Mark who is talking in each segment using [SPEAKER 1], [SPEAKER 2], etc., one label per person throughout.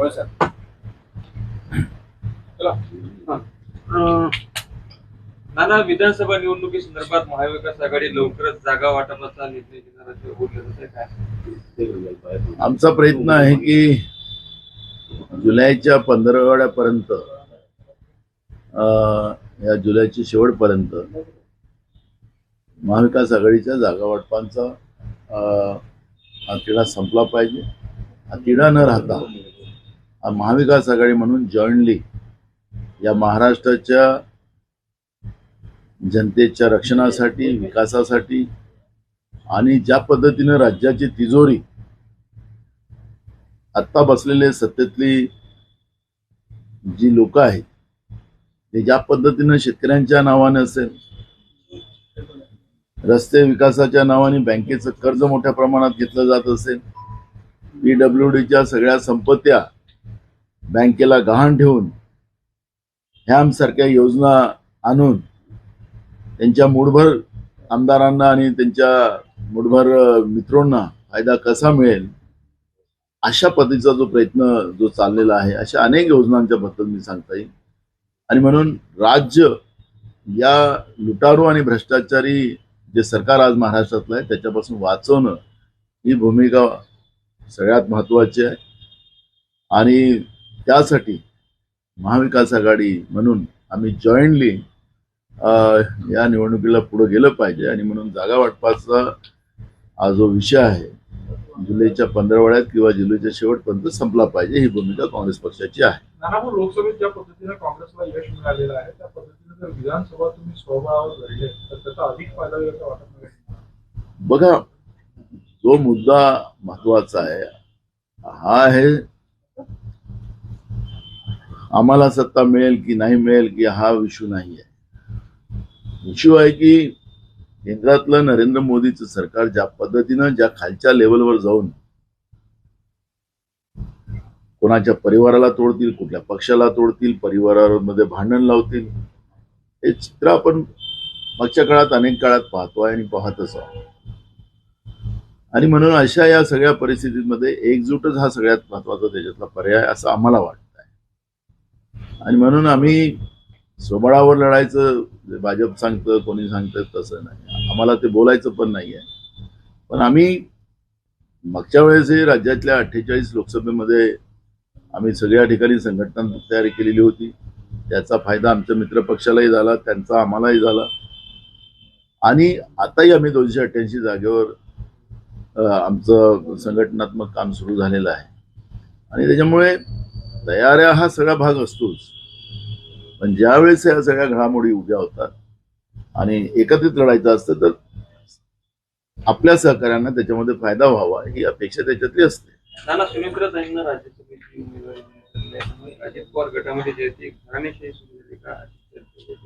[SPEAKER 1] होय सर. चला. हा.
[SPEAKER 2] नाना विधानसभा निवडणुकी संदर्भात महाविकास आघाडी लवकरच जागा वाटपाचा निर्णय घेणार असं बोललं जातंय काय?
[SPEAKER 3] आमचा प्रयत्न आहे की जुलैच्या पंधरवड्यापर्यंत अं, या जुलैच्या शेवटपर्यंत महाविकास आघाडीच्या जागा वाटपांचा अं, हा तिढा संपला पाहिजे. हा तिढा न राहता हा महाविकास आघाडी म्हणून जॉईंटली या महाराष्ट्राच्या जनतेच्या रक्षणासाठी विकासासाठी आणि ज्या पद्धतीनं राज्याची तिजोरी आत्ता बसलेले सत्तेतली जी लोक आहेत ते ज्या पद्धतीनं शेतकऱ्यांच्या नावाने असेल रस्ते विकासाच्या नावाने बँकेचं कर्ज मोठ्या प्रमाणात घेतलं जात असेल पीडब्ल्यू डीच्या सगळ्या संपत्त्या बँकेला गहाण ठेवून ह्यामसारख्या योजना आणून त्यांच्या मूठभर आमदारांना आणि त्यांच्या मूठभर मित्रांना फायदा कसा मिळेल अशा पद्धतीचा जो प्रयत्न जो चाललेला आहे अशा अनेक योजनांच्या बद्दल मी सांगता येईल. आणि म्हणून राज्य या लुटारू आणि भ्रष्टाचारी जे सरकार आज महाराष्ट्रातलं आहे त्याच्यापासून वाचवणं ही भूमिका सगळ्यात महत्वाची आहे. आणि त्यासाठी महाविकास आघाडी म्हणून आम्ही जॉईंटली या निवडणुकीला पुढे गेलं पाहिजे आणि म्हणून जागा वाटपाचा हा जो विषय आहे जुलैच्या पंधरवड्यात किंवा जुलैच्या शेवटपर्यंत संपला पाहिजे ही भूमिका काँग्रेस पक्षाची आहे.
[SPEAKER 1] लोकसभेत ज्या पद्धतीने काँग्रेसला यश मिळालेलं आहे त्या पद्धतीने जर विधानसभा तुम्ही स्वबळावर लढले तर त्याचा अधिक फायदा होईल असं वाटत नाही?
[SPEAKER 3] बघा जो मुद्दा महत्त्वाचा आहे हा आहे आम्हाला सत्ता मिळेल की नाही मिळेल की हा विषू नाही आहे इश्यू आहे की केंद्रातलं नरेंद्र मोदीचं सरकार ज्या पद्धतीनं ज्या खालच्या लेवलवर जाऊन कोणाच्या परिवाराला तोडतील कुठल्या पक्षाला तोडतील परिवारामध्ये भांडण लावतील हे चित्र आपण मागच्या काळात अनेक काळात पाहतोय आणि पाहतच आहोत. आणि म्हणून अशा या सगळ्या परिस्थितीमध्ये एकजूटच हा सगळ्यात महत्त्वाचा त्याच्यातला पर्याय असं आम्हाला वाटतं. आणि म्हणून आम्ही स्वबळावर लढायचं भाजप सांगतं कोणी सांगतं तसं नाही. आम्हाला ते बोलायचं पण नाही आहे. पण आम्ही मागच्या वेळेसही राज्यातल्या अठ्ठेचाळीस लोकसभेमध्ये आम्ही सगळ्या ठिकाणी संघटना तयारी केलेली होती. त्याचा फायदा आमच्या मित्रपक्षालाही झाला त्यांचा आम्हालाही झाला. आणि आताही आम्ही दोनशे अठ्ठ्याऐंशी जागेवर आमचं संघटनात्मक काम सुरू झालेलं आहे. आणि त्याच्यामुळे तयाऱ्या हा सगळा भाग असतोच पण ज्यावेळेस या सगळ्या घडामोडी उभ्या होतात आणि एकत्रित लढायचं असतं तर आपल्या सहकार्यांना त्याच्यामध्ये फायदा व्हावा ही अपेक्षा त्याच्यातली असते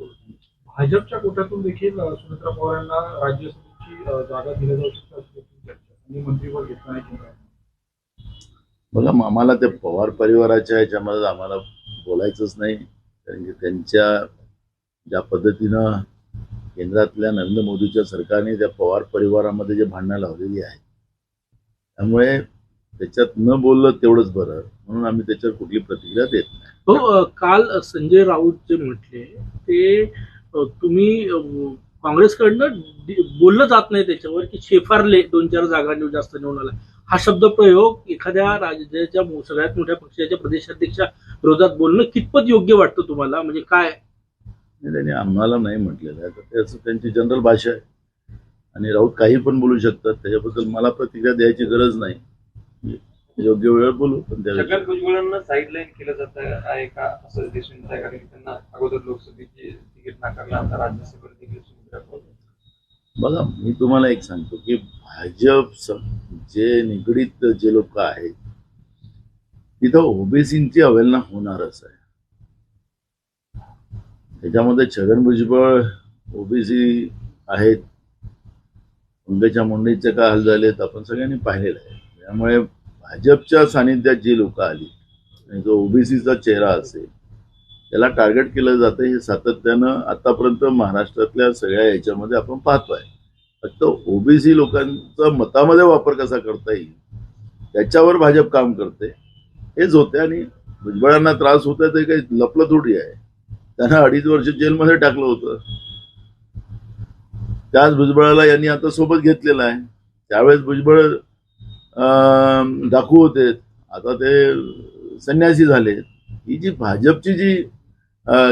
[SPEAKER 2] दिली.
[SPEAKER 1] भाजपच्या कोट्यातून देखील अ, सुनेत्रा पवार यांना राज्यसभेची जागा दिल्या जाऊ शकते आणि मंत्रीपद घेतलं नाही.
[SPEAKER 3] बघा मग आम्हाला ते पवार परिवाराच्या ह्याच्यामध्ये आम्हाला बोलायचंच नाही. कारण की त्यांच्या ज्या पद्धतीनं केंद्रातल्या नरेंद्र मोदीच्या सरकारने त्या पवार परिवारामध्ये जे भांडणं लावलेली आहेत त्यामुळे त्याच्यात न बोललं तेवढंच बरं. म्हणून आम्ही त्याच्यावर कुठली प्रतिक्रिया देत नाही.
[SPEAKER 4] हो काल संजय राऊत जे म्हटले ते तुम्ही काँग्रेसकडनं बोललं जात नाही त्याच्यावर की शेफारले दोन चार जागा निवड जास्त निवडून आला हा शब्द प्रयोग एखाद्या राज्याच्या सगळ्यात मोठ्या पक्षाच्या प्रदेशाध्यक्षा विरोधात बोलणं कितपत योग्य वाटतं तुम्हाला? म्हणजे काय?
[SPEAKER 3] त्यांनी आम्हाला नाही म्हटलेलं आहे. तर त्याचं त्यांची जनरल भाषा आहे. आणि राऊत काही पण बोलू शकतात. त्याच्याबद्दल मला प्रतिक्रिया द्यायची गरज नाही. योग्य वेळेवर बोलू पण त्या
[SPEAKER 2] छगन भुजबळांना साईडलाईन केलं जात आहे का? असं दिसून येत आहे कारण की त्यांना अगोदर लोकसभेचे तिकीट नाकारलं आता राज्यसभेवर देखील.
[SPEAKER 3] बघा मी तुम्हाला एक सांगतो की भाजप जे निगडीत जे लोक आहेत तिथं ओबीसींची अवहेलना होणारच आहे. त्याच्यामध्ये छगन भुजबळ ओबीसी आहेत. पंकजा मुंडेचे काय हाल झालेत आपण सगळ्यांनी पाहिलेलं आहे. त्यामुळे भाजपच्या सानिध्यात जी लोक आली आणि जो ओबीसीचा चेहरा असेल त्याला टार्गेट केलं जातं हे सातत्यानं आतापर्यंत महाराष्ट्रातल्या सगळ्या याच्यामध्ये आपण पाहतोय. फक्त ओबीसी लोकांचा मतामध्ये वापर कसा करता येईल त्याच्यावर भाजप काम करते हेच होते आणि भुजबळांना त्रास होत ते काही लपलं थोडी आहे. त्यांना अडीच वर्ष जेलमध्ये टाकलं होतं. त्याच भुजबळाला यांनी आता सोबत घेतलेलं आहे. त्यावेळेस भुजबळ दाखवू होते. आता ते संन्यासी झाले. ही जी भाजपची जी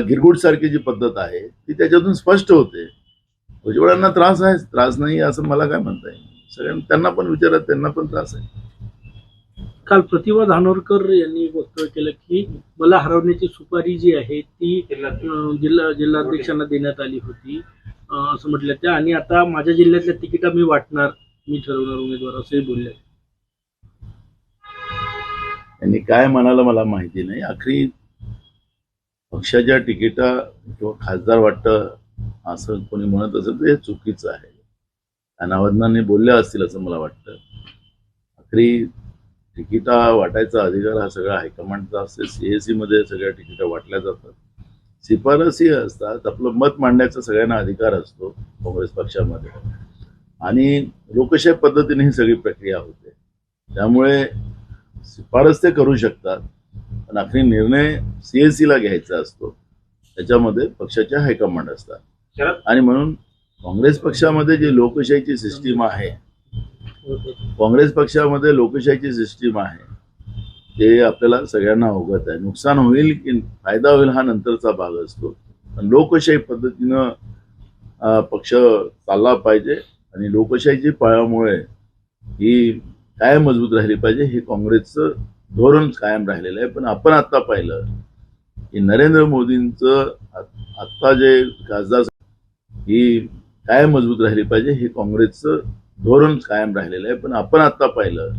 [SPEAKER 3] गिरगुट सारखी जी पद्धत आहे ती त्याच्यातून स्पष्ट होते. भुजबळांना त्रास आहे त्रास नाही असं मला काय म्हणता येईल? सगळ्यांना त्यांना पण विचारा त्यांना पण त्रास आहे.
[SPEAKER 4] काल प्रतिभा धानोरकर यांनी वक्तव्य केलं की मला हरवण्याची सुपारी जी आहे ती जिल्हा जिल्हाध्यक्षांना देण्यात आली होती. असं म्हटलं त्या आणि आता माझ्या जिल्ह्यातल्या तिकिटा मी वाटणार मी ठरवणार उमेदवार असंही बोलले.
[SPEAKER 3] त्यांनी काय म्हणालं मला माहिती नाही. अखेरी पक्षाच्या तिकिटा किंवा खासदार वाटतं असं कोणी म्हणत असेल तर हे चुकीचं आहे. अनावधानाने बोलल्या असतील असं मला वाटतं. अखेरी तिकिटा वाटायचा अधिकार हा सगळा हायकमांडचा असते. सीएसी मध्ये सगळ्या तिकिटा वाटल्या जातात. शिफारसी असतात. आपलं मत मांडण्याचा सगळ्यांना अधिकार असतो काँग्रेस पक्षामध्ये. आणि लोकशाही पद्धतीने ही सगळी प्रक्रिया होते. त्यामुळे शिफारस ते करू शकतात. पण आखरी निर्णय सीएससी ला घ्यायचा असतो. त्याच्यामध्ये पक्षाचे हायकमांड असतात. आणि म्हणून काँग्रेस पक्षामध्ये जी लोकशाहीची सिस्टीम आहे काँग्रेस पक्षामध्ये लोकशाहीची सिस्टीम आहे ते आपल्याला सगळ्यांना अवगत आहे. नुकसान होईल की फायदा होईल हा नंतरचा भाग असतो. पण लोकशाही पद्धतीनं पक्ष चालला पाहिजे आणि लोकशाहीची पायामुळे ही काय मजबूत राहिली पाहिजे. हे काँग्रेसचं धोरण कायम राहिलेलं आहे. पण आपण आता पाहिलं की नरेंद्र मोदींचं आत्ता जे खासदार ही कायम मजबूत राहिली पाहिजे हे काँग्रेसचं धोरण कायम राहिलेलं आहे. पण आपण आता पाहिलं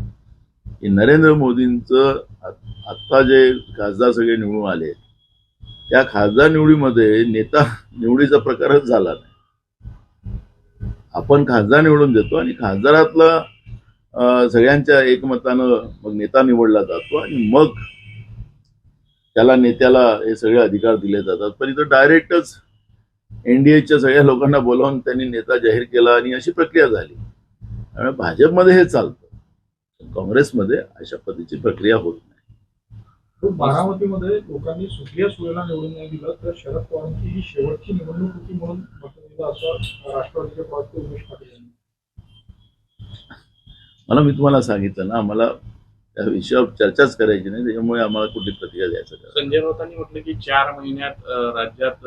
[SPEAKER 3] की नरेंद्र मोदींचं आत्ता जे खासदार सगळे निवडून आले त्या खासदार निवडीमध्ये नेता निवडीचा प्रकारच झाला नाही. आपण खासदार निवडून देतो आणि खासदारातला सगळ्यांच्या एकमतानं मग नेता निवडला जातो आणि मग त्याला नेत्याला हे सगळे अधिकार दिले जातात. पण इथं डायरेक्टच एनडीएच्या सगळ्या लोकांना बोलावून त्यांनी नेता जाहीर केला आणि अशी प्रक्रिया झाली. त्यामुळे भाजपमध्ये हे चालतं. काँग्रेसमध्ये अशा पद्धतीची प्रक्रिया होत नाही.
[SPEAKER 1] बारामतीमध्ये लोकांनी सुप्रिया सुळेला निवडून नाही दिलं तर शरद पवारांची ही शेवटची निवडणूक होती म्हणून असं राष्ट्रवादीचे प्रवक्ते उमेश पाटील यांनी.
[SPEAKER 3] मला मी तुम्हाला सांगितलं ना आम्हाला त्या विषयावर चर्चाच करायची नाही त्याच्यामुळे आम्हाला कुठली प्रतिक्रिया द्यायचं
[SPEAKER 5] संजय राऊतांनी म्हटलं की चार महिन्यात राज्यात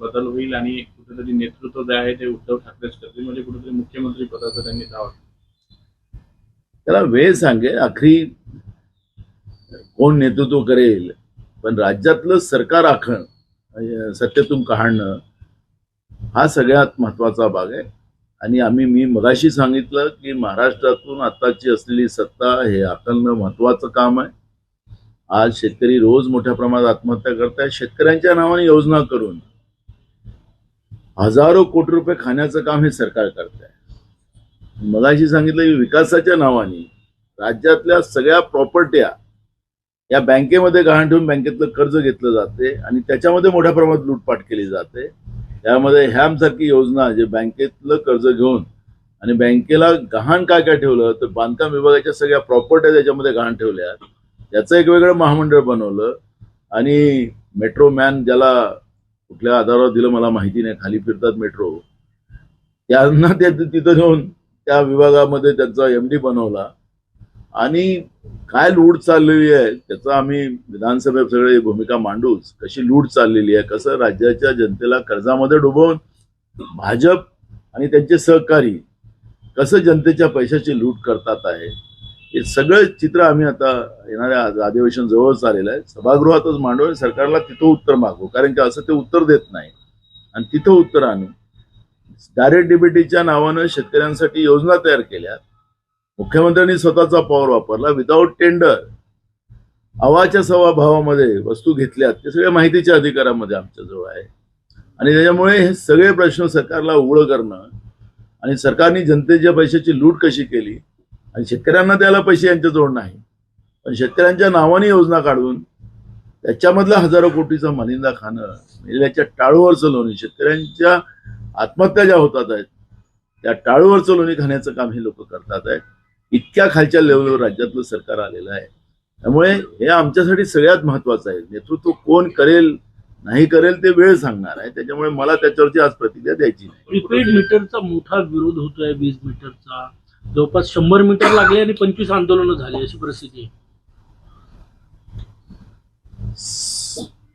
[SPEAKER 5] बदल होईल आणि कुठेतरी नेतृत्व जे आहे ते उद्धव ठाकरेच करतील म्हणजे कुठेतरी मुख्यमंत्री पदाचा त्यांनी दावा.
[SPEAKER 3] त्याला वेळ सांगेल आखरी कोण नेतृत्व करेल पण राज्यातलं सरकार आखणं सत्यातून काढणं हा सगळ्यात महत्त्वाचा भाग आहे आणि आम्ही मी मगाशी सांगितलं की महाराष्ट्रातून आताची असलेली सत्ता हे आकलणं महत्वाचं काम आहे. आज शेतकरी रोज मोठ्या प्रमाणात आत्महत्या करतायत. शेतकऱ्यांच्या नावाने योजना करून हजारो कोटी रुपये खाण्याचं काम हे सरकार करत आहे मगाशी सांगितलं की विकासाच्या नावाने राज्यातल्या सगळ्या प्रॉपर्ट्या या बँकेमध्ये गहाण ठेवून बँकेतलं कर्ज घेतलं जाते आणि त्याच्यामध्ये मोठ्या प्रमाणात लूटपाट केली जाते. त्यामध्ये ह्यामसारखी योजना जे बँकेतलं कर्ज घेऊन आणि बँकेला गहाण काय काय ठेवलं तर बांधकाम विभागाच्या सगळ्या प्रॉपर्ट्या त्याच्यामध्ये गहाण ठेवल्या. त्याचं एक वेगळं महामंडळ बनवलं आणि मेट्रो मॅन ज्याला कुठल्या आधारावर दिलं मला माहिती नाही खाली फिरतात मेट्रो त्यांना ते तिथं घेऊन त्या विभागामध्ये त्यांचा एम डी बनवला. आणि काय लूट चाललेली आहे त्याचा आम्ही विधानसभेत सगळे भूमिका मांडूच कशी लूट चाललेली आहे कसं राज्याच्या जनतेला कर्जामध्ये डुबवून भाजप आणि त्यांचे सहकारी कसं जनतेच्या पैशाची लूट करतात आहे हे सगळं चित्र आम्ही आता येणाऱ्या अधिवेशन जवळच आलेलं आहे. सभागृहातच मांडू आणि सरकारला तिथं उत्तर मागू कारण की असं ते उत्तर देत नाही. आणि तिथं उत्तर आणू. डायरेक्ट डिबिटीच्या नावानं शेतकऱ्यांसाठी योजना तयार केल्या. मुख्यमंत्र्यांनी स्वतःचा पॉवर वापरला विदाऊट टेंडर अवाच्या सव्वा भावामध्ये वस्तू घेतल्यात ते सगळ्या माहितीच्या अधिकारामध्ये आमच्याजवळ आहे. आणि त्याच्यामुळे हे सगळे प्रश्न सरकारला उघडं करणं आणि सरकारने जनतेच्या पैशाची लूट कशी केली आणि शेतकऱ्यांना द्यायला पैसे यांच्याजवळ नाही पण शेतकऱ्यांच्या नावाने योजना काढून त्याच्यामधला हजारो कोटीचा मलिंदा खाणं मेल्याच्या टाळूवरचं लोणी शेतकऱ्यांच्या आत्महत्या ज्या होतात आहेत त्या टाळूवरचं लोणी खाण्याचं काम हे लोक करतात आहेत. इतक्या खालच्या लेवलवर राज्यातलं सरकार आलेलं आहे. त्यामुळे हे आमच्यासाठी सगळ्यात महत्वाचं आहे. नेतृत्व कोण करेल नाही करेल ते वेळ सांगणार आहे. त्याच्यामुळे मला त्याच्यावरची आज प्रतिक्रिया द्यायची नाही.
[SPEAKER 4] प्रीपेड मीटरचा मोठा विरोध होतोय वीज मीटरचा जवळपास शंभर मीटर लागले आणि पंचवीस आंदोलनं झाली अशी परिस्थिती आहे.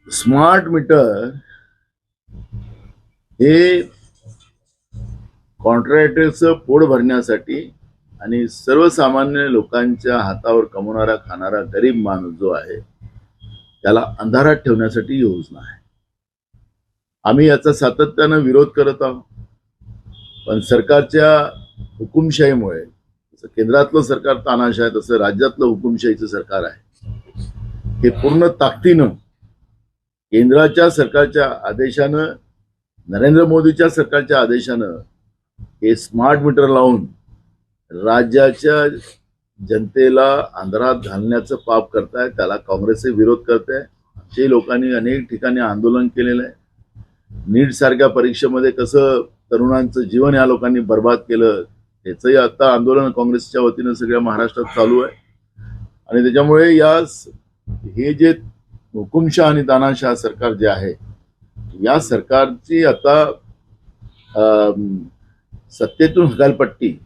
[SPEAKER 3] स्मार्ट मीटर हे कॉन्ट्रॅक्टरचं पोट भरण्यासाठी आणि सर्वसामान्य लोकांच्या हातावर कमवणारा खाणारा गरीब माणूस जो आहे त्याला अंधारात ठेवण्यासाठी योजना आहे. आम्ही याचा सातत्यानं विरोध करत आहोत. पण सरकारच्या हुकुमशाहीमुळे जसं केंद्रातलं सरकार तानाशा आहे तसं राज्यातलं हुकुमशाहीचं सरकार आहे. हे पूर्ण ताकदीनं केंद्राच्या सरकारच्या आदेशानं नरेंद्र मोदीच्या सरकारच्या आदेशानं हे स्मार्ट मीटर लावून राज्याच्या जनतेला आंध्रात घालण्याचं पाप करताय त्याला काँग्रेसचे विरोध करते. आमच्याही लोकांनी अनेक ठिकाणी आंदोलन केलेलं आहे. नीट सारख्या परीक्षेमध्ये कसं तरुणांचं जीवन या लोकांनी बर्बाद केलं याचंही आता आंदोलन काँग्रेसच्या वतीनं सगळ्या महाराष्ट्रात चालू आहे. आणि त्याच्यामुळे या हे जे हुकुमशाह आणि दानाशाह सरकार जे आहे या सरकारची आता सत्तेतून हकालपट्टी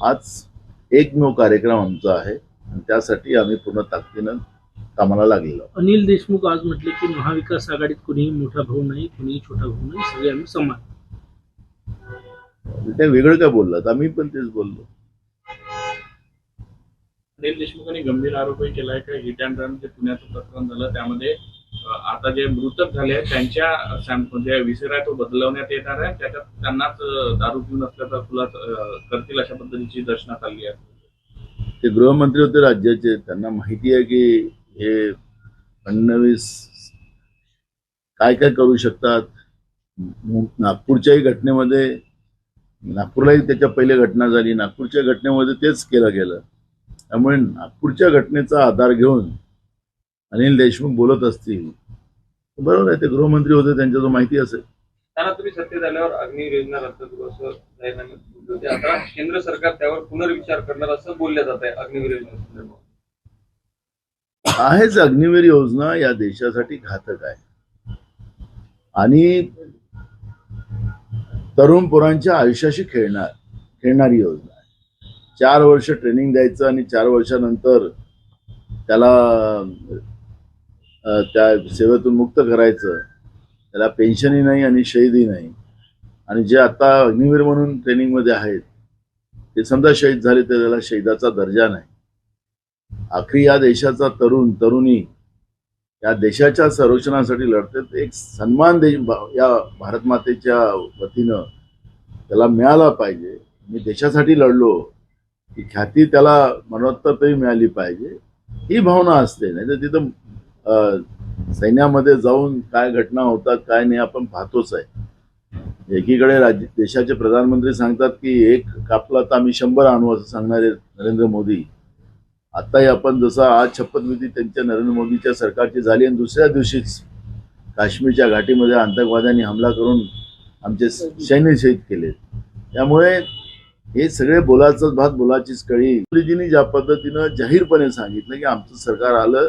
[SPEAKER 3] हाच एकमेव कार्यक्रम आमचा आहे आणि त्यासाठी आम्ही पूर्ण ताकदीनं कामाला लागलेलो.
[SPEAKER 4] अनिल देशमुख आज म्हटले की महाविकास आघाडीत कुणीही मोठा भाऊ नाही कुणीही छोटा भाऊ नाही सगळे आम्ही समान.
[SPEAKER 3] ते वेगळं काय बोललात? आम्ही पण तेच बोललो.
[SPEAKER 5] अनिल देशमुखांनी गंभीर आरोपही केलाय. का हिट अँड रन जे पुण्याचं प्रकरण झालं. त्यामध्ये आता जे मृतक झाले आहेत त्यांच्या म्हणजे जे तो बदलवण्यात येणार आहे. त्याच्यात त्यांनाच दारू पिऊन असल्याचा खुलास करतील अशा पद्धतीची दर्शनात आली आहे.
[SPEAKER 3] ते गृहमंत्री होते राज्याचे. त्यांना माहिती आहे की हे फडणवीस काय काय करू शकतात. नागपूरच्याही घटनेमध्ये नागपूरलाही त्याच्या पहिले घटना झाली. नागपूरच्या घटनेमध्ये तेच केलं गेलं. त्यामुळे नागपूरच्या घटनेचा आधार घेऊन अनिल देशमुख बोलत असतील. बरोबर आहे ते गृहमंत्री होते त्यांच्या जो माहिती असेल.
[SPEAKER 2] त्यांना तुम्ही सत्तेत आल्यावर अग्नी योजना रद्द करू असं जाहीरनाम्यात बोलले होते. आता केंद्र सरकार त्यावर पुनर्विचार करणार असं बोललं जात आहे अग्निवीर योजनेसंदर्भात.
[SPEAKER 3] आहेच अग्निवीर योजना या देशासाठी घातक आहे. आणि तरुण पोरांच्या आयुष्याशी खेळणार खेळणारी योजना आहे. चार वर्ष ट्रेनिंग द्यायचं आणि चार वर्षानंतर त्याला त्या सेवेतून मुक्त करायचं. त्याला पेन्शनही नाही आणि शहीदही नाही. आणि जे आता अग्निवीर म्हणून ट्रेनिंगमध्ये आहेत ते समजा शहीद झाले तर त्याला शहीदाचा दर्जा नाही. आखरी या देशाचा तरुण तरुणी या देशाच्या संरक्षणासाठी लढते एक सन्मान दे या भारत मातेच्या वतीनं त्याला मिळाला पाहिजे. मी देशासाठी लढलो ही ख्याती त्याला मरणोत्तर तरी मिळाली पाहिजे. ही भावना असते नाही तर तिथं सैन्यामध्ये जाऊन काय घटना होतात काय नाही आपण पाहतोच आहे. एकीकडे राज्य देशाचे प्रधानमंत्री सांगतात की एक कापला तर आम्ही शंभर आणू असं सांगणारे नरेंद्र मोदी. आताही आपण जसं आज शपथविधी त्यांच्या नरेंद्र मोदीच्या सरकारची झाली आणि दुसऱ्या दिवशीच काश्मीरच्या घाटीमध्ये आतंकवाद्यांनी हमला करून आमचे सैन्य शहीद केले. त्यामुळे हे सगळे बोलाचं भात बोलाचीच कळी. मोदीजींनी ज्या पद्धतीनं जाहीरपणे सांगितलं की आमचं सरकार आलं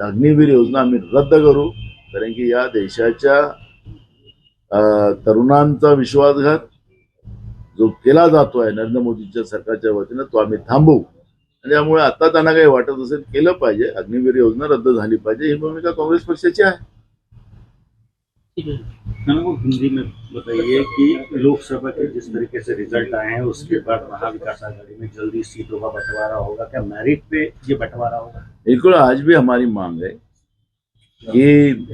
[SPEAKER 3] अग्निवीर योजना आम्ही रद्द करू कारण की या देशाच्या तरुणांचा विश्वासघात जो केला जातोय नरेंद्र मोदीच्या सरकारच्या वतीनं तो आम्ही थांबवू. आणि त्यामुळे आता त्यांना काही वाटत असेल केलं पाहिजे. अग्निवीर योजना रद्द झाली पाहिजे ही भूमिका काँग्रेस पक्षाची आहे.
[SPEAKER 4] आहे
[SPEAKER 6] हिंदी में बताइए कि लोकसभा के जिस तरीके से रिजल्ट आए हैं उसके बाद महाविकास आघाड़ी में जल्दी सीटों का बंटवारा होगा। क्या मेरिट पे ये बंटवारा होगा?
[SPEAKER 3] बिल्कुल आज भी हमारी मांग है कि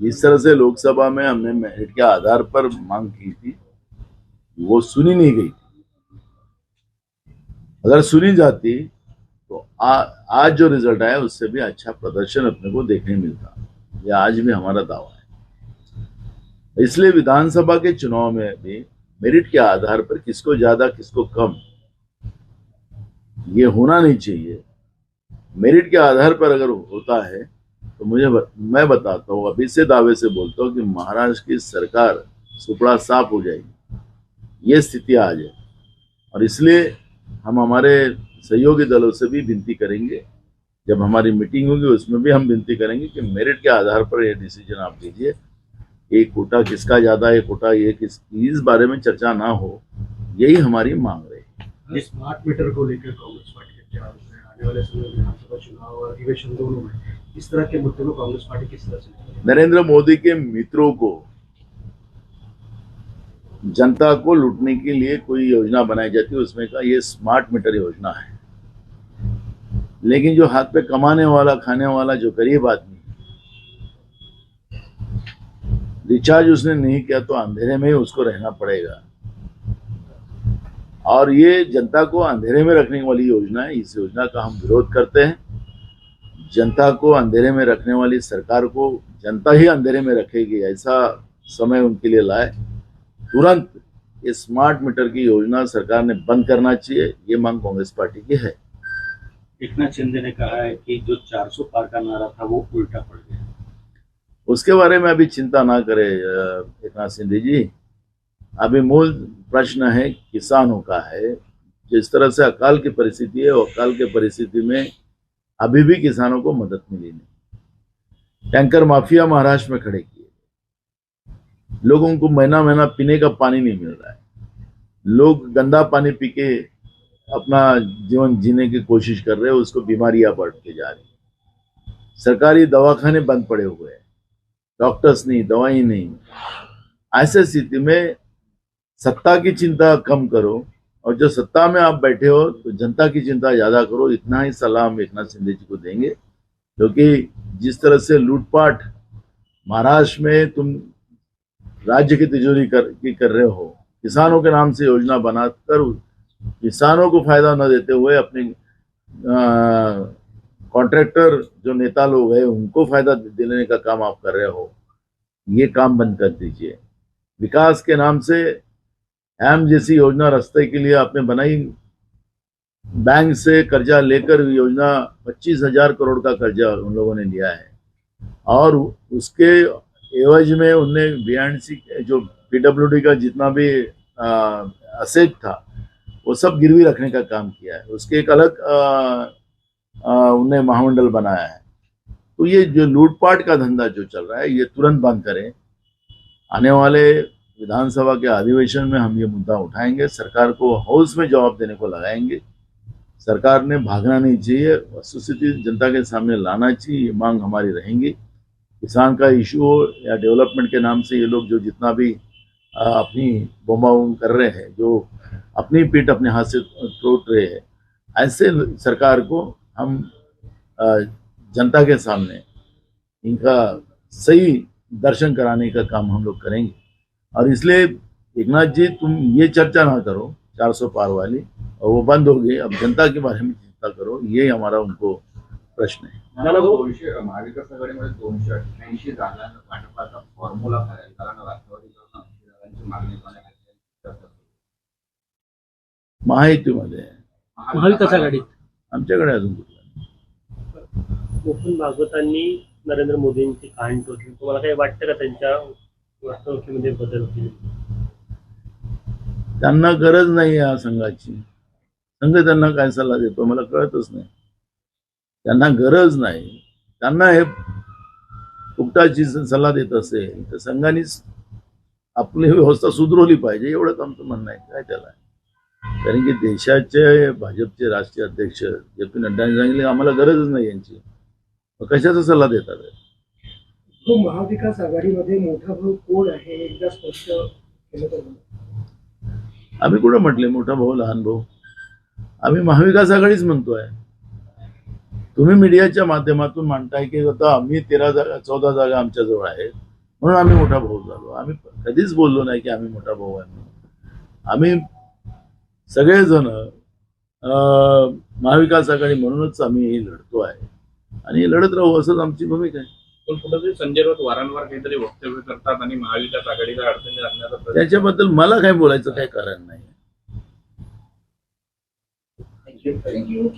[SPEAKER 3] जिस तरह से लोकसभा में हमने मेरिट के आधार पर मांग की थी वो सुनी नहीं गई अगर सुनी जाती तो आ, आज जो रिज़ल्ट आया उससे भी अच्छा प्रदर्शन अपने को देखने मिलता। ये आज भी हमारा दावा है। इसलिए विधानसभा के चुनाव में भी मेरिट के आधार पर किसको ज़्यादा किसको कम ये होना नहीं चाहिए। मेरिट के आधार पर अगर होता है तो मुझे मैं बताता हूँ, अभी से दावे से बोलता हूँ कि महाराष्ट्र की सरकार सुपड़ा साफ़ हो जाएगी। ये स्थिति आ जाए और इसलिए हम हमारे सहयोगी दलों से भी विनती करेंगे, जब हमारी मीटिंग होगी, उसमें भी हम विनती करेंगे कि मेरिट के आधार पर यह डिसीज़न आप लीजिए। एक कोटा किसका ज़्यादा है, कोटा ये किस, इस बारे में चर्चा ना हो, यही हमारी मांग रही
[SPEAKER 7] स्मार्ट मीटर को लेकर कांग्रेस पार्टी है आने वाले समय में विधानसभा चुनाव और अधिवेशन दोनों में। इस तरह के मुद्दे को कांग्रेस पार्टी किस तरह से
[SPEAKER 3] नरेंद्र मोदी के मित्रों को, जनता को लूटने के लिए कोई योजना बनाई जाती है, उसमें का ये स्मार्ट मीटर योजना है। लेकिन जो हाथ पे कमाने वाला, खाने वाला, जो गरीब आदमी रिचार्ज उसने नहीं किया तो अंधेरे में ही उसको रहना पड़ेगा। और ये जनता को अंधेरे में रखने वाली योजना है। इस योजना का हम विरोध करते हैं। जनता को अंधेरे में रखने वाली सरकार को जनता ही अंधेरे में रखेगी ऐसा समय उनके लिए लाए। तुरंत ये स्मार्ट मीटर की योजना सरकार ने बंद करना चाहिए ये मांग कांग्रेस पार्टी की है।
[SPEAKER 6] एक नाथ शिंदे ने कहा है कि जो 400 पार का नारा था वो उल्टा पड़ गया।
[SPEAKER 3] उसके बारे में अभी चिंता ना करे अ, एक नाथ शिंदे जी। अभी मूल प्रश्न है, किसानों का है जिस तरह से अकाल की परिस्थिति है अकाल की परिस्थिति में अभी भी किसानों को मदद मिली नहीं। टैंकर माफिया महाराष्ट्र में खड़े किए लोगों को महीना महीना पीने का पानी नहीं मिल रहा है। लोग गंदा पानी पी के अपना जीवन जीने की कोशिश कर रहे हैं, उसको बीमारियाँ बढ़ के जा रही सरकारी दवाखाने बंद पड़े हुए हैं। डॉक्टर्स नहीं, दवाई नहीं। ऐसे स्थिति में सत्ता की चिंता कम करो, और जो सत्ता में आप बैठे हो तो जनता की चिंता ज़्यादा करो। इतना ही सलाह हम एक नाथ शिंदे जी को देंगे। क्योंकि जिस तरह से लूटपाट महाराष्ट्र में तुम राज्य की तिजोरी कर, की कर रहे हो, किसानों के नाम से योजना बनाकर किसानों को फ़ायदा न देते हुए अपने कॉन्ट्रैक्टर जो नेता लोग हैं, उनको फ़ायदा देने का काम आप कर रहे हो, ये काम बंद कर दीजिए। विकास के नाम से हैम जैसी योजना रास्ते के लिए आपने बनाई। बैंक से कर्जा लेकर योजना पच्चीस हज़ार करोड़ का कर्जा उन लोगों ने लिया है। और उसके एवज में उनने बीएनसी जो पीडब्ल्यूडी का जितना भी असेट था, वो सब गिरवी रखने का काम किया है। उसके एक अलग उनने महामंडल बनाया है। तो ये जो लूटपाट का धंधा जो चल रहा है, ये तुरंत बंद करें। आने वाले विधानसभा के अधिवेशन में हम ये मुद्दा उठाएँगे। सरकार को हाउस में जवाब देने को लगाएँगे। सरकार ने भागना नहीं चाहिए, वस्तुस्थिति जनता के सामने लाना चाहिए, ये मांग हमारी रहेंगी। किसान का इशू हो या डेवलपमेंट के नाम से ये लोग जो जितना भी अपनी बोमाबोम कर रहे हैं, जो अपनी पीठ अपने हाथ से तोड़ रहे हैं, ऐसे सरकार को हम जनता के सामने इनका सही दर्शन कराने का काम हम लोग करेंगे। और इसलिए एकनाथ जी तुम ये चर्चा ना करो 400 पार वाली और वो बंद हो गई अब जनता के बारे में चिंता करो ये हमारा उनको प्रश्न है
[SPEAKER 7] भाऊ
[SPEAKER 8] दोनशे महाविकास आघाडीमध्ये दोनशे अठ्ठ्याऐंशी जागा वाटपाचा फॉर्म्युला काय आहे? कारण राष्ट्रवादीकडून ऐंशी जागांची मागणी करण्यात आली आहे. चर्चा सुरू आहे.
[SPEAKER 3] महायुतीमध्ये आहे.
[SPEAKER 4] महाविकास आघाडीत
[SPEAKER 3] आमच्याकडे अजून कुठलं नाही.
[SPEAKER 7] मोहन भागवतांनी नरेंद्र मोदींची कहाणी टोचली तुम्हाला काही वाटतं का त्यांच्या वर्तणुकीमध्ये बदल
[SPEAKER 3] त्यांना गरज नाही या संघाची. संघ त्यांना काय सल्ला देतो मला कळतच नाही. त्यांना गरज नाही. त्यांना हे फुकटाची सल्ला देत असेल तर संघानेच आपली व्यवस्था सुधरवली पाहिजे एवढंच आमचं म्हणणं आहे. काय त्याला? कारण की देशाचे भाजपचे राष्ट्रीय अध्यक्ष जे पी नड्डाने सांगितले आम्हाला गरजच नाही यांची. मग कशाचा सल्ला देतात?
[SPEAKER 9] तो महाविकास आघाडीमध्ये मोठा भाऊ कोण आहे एकदा स्पष्ट केलं तर
[SPEAKER 3] आम्ही कुठं म्हटले मोठा भाऊ लहान भाऊ? आम्ही महाविकास आघाडीच म्हणतोय. तुम्ही मीडियाच्या माध्यमातून मांडताय की आता आम्ही तेरा जागा चौदा जागा आमच्या जवळ आहेत म्हणून आम्ही मोठा भाऊ झालो. आम्ही कधीच बोललो नाही की आम्ही मोठा भाऊ आहे म्हणून. आम्ही सगळेजण महाविकास आघाडी म्हणूनच आम्ही लढतो आहे. आणि लढत राहू असंच आमची भूमिका आहे.
[SPEAKER 5] पण कुठेतरी संजय राऊत वारंवार काहीतरी वक्तव्य करतात आणि महाविकास आघाडीला अडचणी आणण्याचा प्रयत्न
[SPEAKER 3] त्याच्याबद्दल मला काय बोलायचं काही कारण नाही
[SPEAKER 8] Thank you.